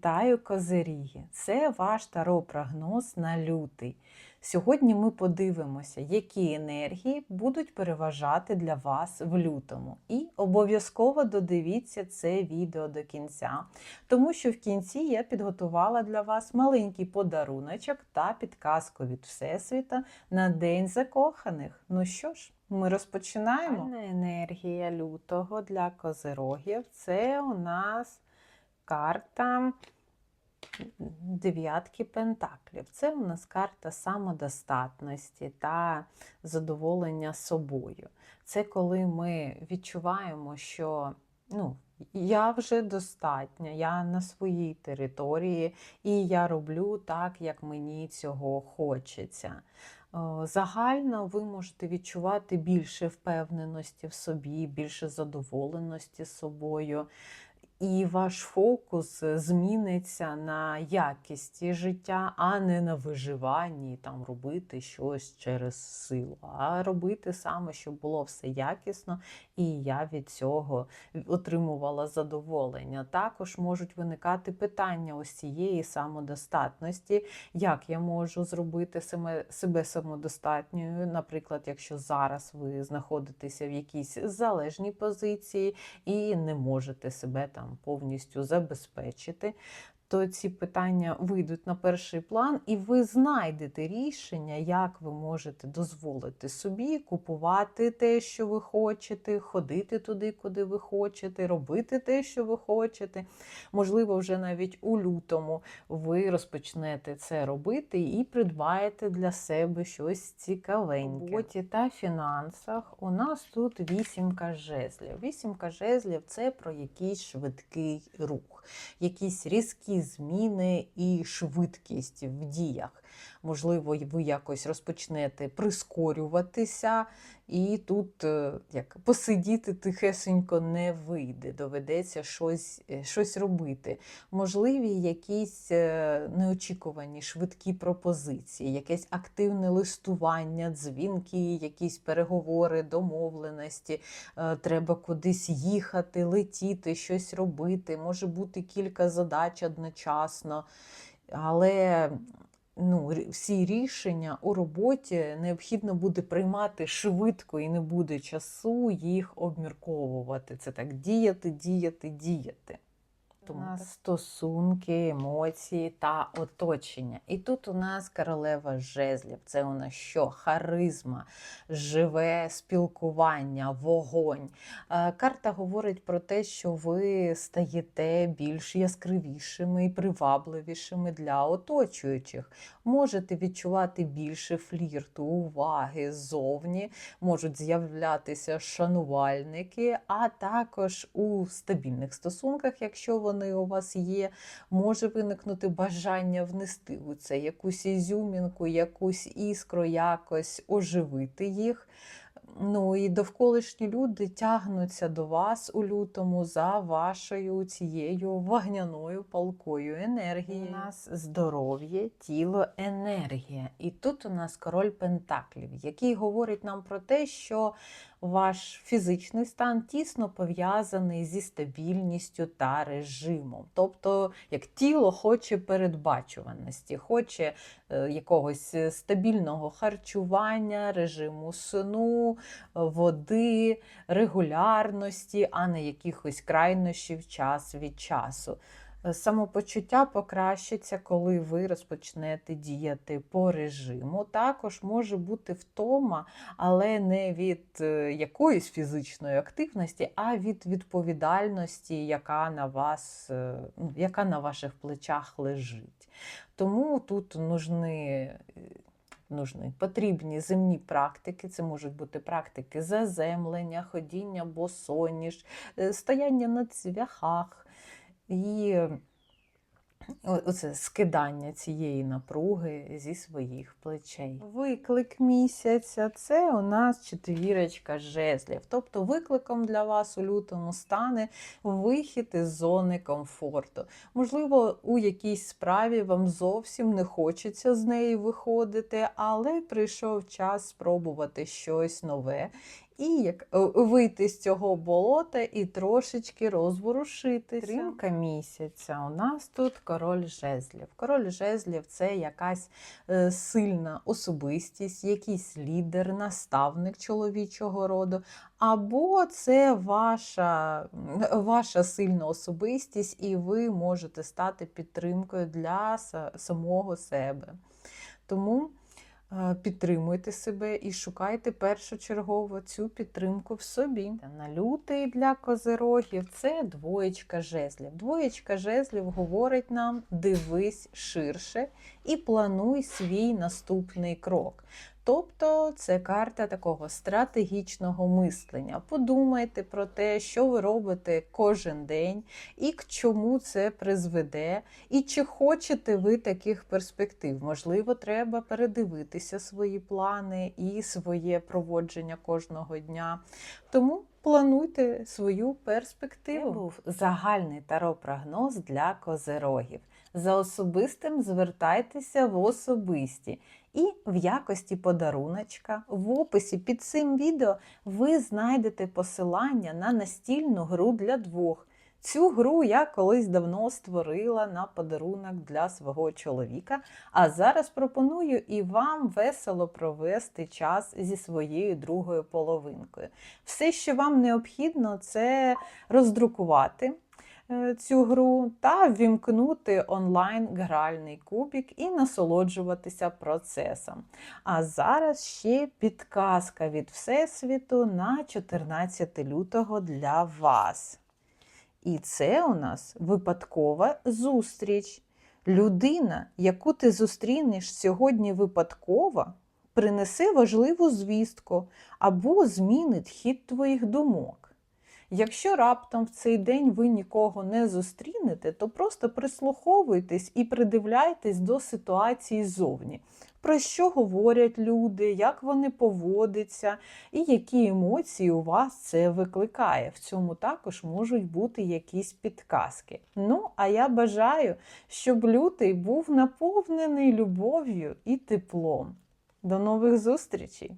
Вітаю козиріги! Це ваш таро-прогноз на лютий. Сьогодні ми подивимося, які енергії будуть переважати для вас в лютому. І обов'язково додивіться це відео до кінця, тому що в кінці я підготувала для вас маленький подаруночок та підказку від Всесвіта на День закоханих. Ну що ж, ми розпочинаємо. Енергія лютого для козирогів це у нас карта дев'ятки пентаклів. Це у нас карта самодостатності та задоволення собою. Це коли ми відчуваємо, що ну, я вже достатня, я на своїй території, і я роблю так, як мені цього хочеться. Загально ви можете відчувати більше впевненості в собі, більше задоволеності собою. І ваш фокус зміниться на якісті життя, а не на виживанні, там робити щось через силу, а робити саме, щоб було все якісно, і я від цього отримувала задоволення. Також можуть виникати питання ось цієї самодостатності, як я можу зробити себе самодостатньою. Наприклад, якщо зараз ви знаходитеся в якійсь залежній позиції і не можете себе там повністю забезпечити, то ці питання вийдуть на перший план, і ви знайдете рішення, як ви можете дозволити собі купувати те, що ви хочете, ходити туди, куди ви хочете, робити те, що ви хочете. Можливо, вже навіть у лютому ви розпочнете це робити і придбаєте для себе щось цікавеньке. В роботі та фінансах у нас тут вісімка жезлів. Вісімка жезлів це про якийсь швидкий рух, якісь різкі зміни і швидкість в діях. Можливо, ви якось розпочнете прискорюватися, і тут е, як посидіти тихесенько не вийде, доведеться щось, е, щось робити. Можливі якісь е, неочікувані швидкі пропозиції, якесь активне листування, дзвінки, якісь переговори, домовленості. Треба кудись їхати, летіти, щось робити. Може бути кілька задач одночасно. Але ну, всі рішення у роботі необхідно буде приймати швидко і не буде часу їх обмірковувати. Це так діяти, діяти, діяти. Нас стосунки, емоції та оточення. І тут у нас королева жезлів. Це у нас що? Харизма, живе спілкування, вогонь. Карта говорить про те, що ви стаєте більш яскравішими і привабливішими для оточуючих. Можете відчувати більше флірту, уваги ззовні, можуть з'являтися шанувальники, а також у стабільних стосунках, якщо вони у вас є, може виникнути бажання внести у це якусь ізюмінку, якусь іскру, якось оживити їх. Ну і довколишні люди тягнуться до вас у лютому за вашою цією вогняною палкою енергією. У нас здоров'я, тіло, енергія. І тут у нас король Пентаклів, який говорить нам про те, що ваш фізичний стан тісно пов'язаний зі стабільністю та режимом. Тобто, як тіло хоче передбачуваності, хоче е, якогось стабільного харчування, режиму сну, води, регулярності, а не якихось крайнощів час від часу. Самопочуття покращиться, коли ви розпочнете діяти по режиму. Також може бути втома, але не від е, якоїсь фізичної активності, а від відповідальності, яка на вас, е, ну, яка на ваших плечах лежить. Тому тут нужны нужні потрібні земні практики. Це можуть бути практики заземлення, ходіння босоніж, е, стояння на цвяхах. І оце скидання цієї напруги зі своїх плечей. Виклик місяця це у нас четвірочка жезлів. Тобто викликом для вас у лютому стане вихід із зони комфорту. Можливо, у якійсь справі вам зовсім не хочеться з неї виходити, але прийшов час спробувати щось нове. І як е, вийти з цього болота і трошечки розворушитися. Тримка місяця. У нас тут король жезлів. Король жезлів це якась е, сильна особистість, якийсь лідер, наставник чоловічого роду, або це ваша, ваша сильна особистість, і ви можете стати підтримкою для самого себе. Тому підтримуйте себе і шукайте першочергово цю підтримку в собі. На лютий для козирогів це двоєчка жезлів. Двоєчка жезлів говорить нам: дивись ширше і плануй свій наступний крок. Тобто це карта такого стратегічного мислення. Подумайте про те, що ви робите кожен день і к чому це призведе, і чи хочете ви таких перспектив. Можливо, треба передивитися свої плани і своє проводження кожного дня. Тому плануйте свою перспективу. Це був загальний таро-прогноз для козерогів. За особистим звертайтеся в особисті. І в якості подаруночка в описі під цим відео ви знайдете посилання на настільну гру для двох. Цю гру я колись давно створила на подарунок для свого чоловіка, а зараз пропоную і вам весело провести час зі своєю другою половинкою. Все, що вам необхідно, це роздрукувати е, цю гру та ввімкнути онлайн гральний кубік і насолоджуватися процесом. А зараз ще підказка від Всесвіту на 14 лютого для вас. І це у нас випадкова зустріч. Людина, яку ти зустрінеш сьогодні випадково, принесе важливу звістку або змінить хід твоїх думок. Якщо раптом в цей день ви нікого не зустрінете, то просто прислуховуйтесь і придивляйтесь до ситуації ззовні. Про що говорять люди, як вони поводяться, і які емоції у вас це викликає. В цьому також можуть бути якісь підказки. Ну, а я бажаю, щоб лютий був наповнений любов'ю і теплом. До нових зустрічей!